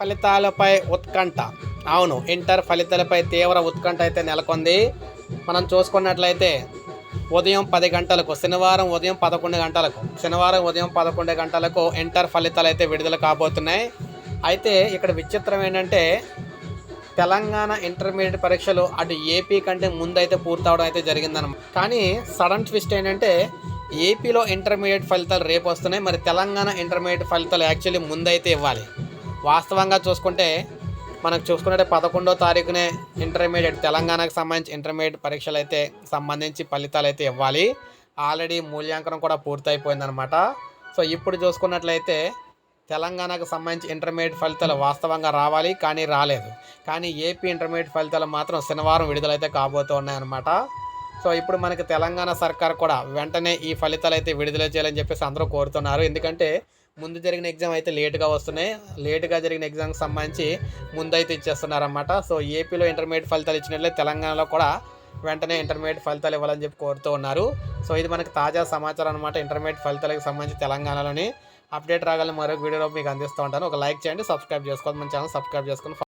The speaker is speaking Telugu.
ఫలితాలపై ఉత్కంఠ. అవును ఇంటర్ ఫలితాలపై తీవ్ర ఉత్కంఠ అయితే నెలకొంది. మనం చూసుకున్నట్లయితే ఉదయం పది గంటలకు శనివారం ఉదయం పదకొండు గంటలకు శనివారం ఉదయం పదకొండు గంటలకు ఇంటర్ ఫలితాలు అయితే విడుదల కాబోతున్నాయి. అయితే ఇక్కడ విచిత్రం ఏంటంటే తెలంగాణ ఇంటర్మీడియట్ పరీక్షలు అటు ఏపీ కంటే ముందైతే పూర్తవడం అయితే జరిగిందనమాట కానీ సడన్ ట్విస్ట్ ఏంటంటే ఏపీలో ఇంటర్మీడియట్ ఫలితాలు రేపు వస్తున్నాయి మరి తెలంగాణ ఇంటర్మీడియట్ ఫలితాలు యాక్చువల్లీ ముందైతే ఇవ్వాలి. వాస్తవంగా చూసుకుంటే మనకు చూసుకుంటే పదకొండో తారీఖునే ఇంటర్మీడియట్ తెలంగాణకు సంబంధించి ఇంటర్మీడియట్ పరీక్షలు అయితే సంబంధించి ఫలితాలు అయితే ఇవ్వాలి. ఆల్రెడీ మూల్యాంకనం కూడా పూర్తయిపోయిందనమాట సో ఇప్పుడు చూసుకున్నట్లయితే తెలంగాణకు సంబంధించి ఇంటర్మీడియట్ ఫలితాలు వాస్తవంగా రావాలి కానీ రాలేదు. కానీ ఏపీ ఇంటర్మీడియట్ ఫలితాలు మాత్రం శనివారం విడుదలైతే కాబోతూ ఉన్నాయన్నమాట సో ఇప్పుడు మనకి తెలంగాణ సర్కార్ కూడా వెంటనే ఈ ఫలితాలు అయితే విడుదల చేయాలని చెప్పేసి అందరూ కోరుతున్నారు. ఎందుకంటే ముందు జరిగిన ఎగ్జామ్ అయితే లేటుగా వస్తున్నాయి. లేటుగా జరిగిన ఎగ్జామ్కి సంబంధించి ముందైతే ఇచ్చేస్తున్నారన్నమాట. సో ఏపీలో ఇంటర్మీడియట్ ఫలితాలు ఇచ్చినట్లే తెలంగాణలో కూడా వెంటనే ఇంటర్మీడియట్ ఫలితాలు ఇవ్వాలని చెప్పి కోరుతూ ఉన్నారు. సో ఇది మనకు తాజా సమాచారం అనమాట ఇంటర్మీడియట్ ఫలితాలకు సంబంధించి తెలంగాణలోని అప్డేట్ రాగాలని మరొక వీడియోలో మీకు అందిస్తూ ఉంటాను. ఒక లైక్ చేయండి సబ్స్క్రైబ్ చేసుకోండి మన ఛానల్ సబ్స్క్రైబ్ చేసుకుని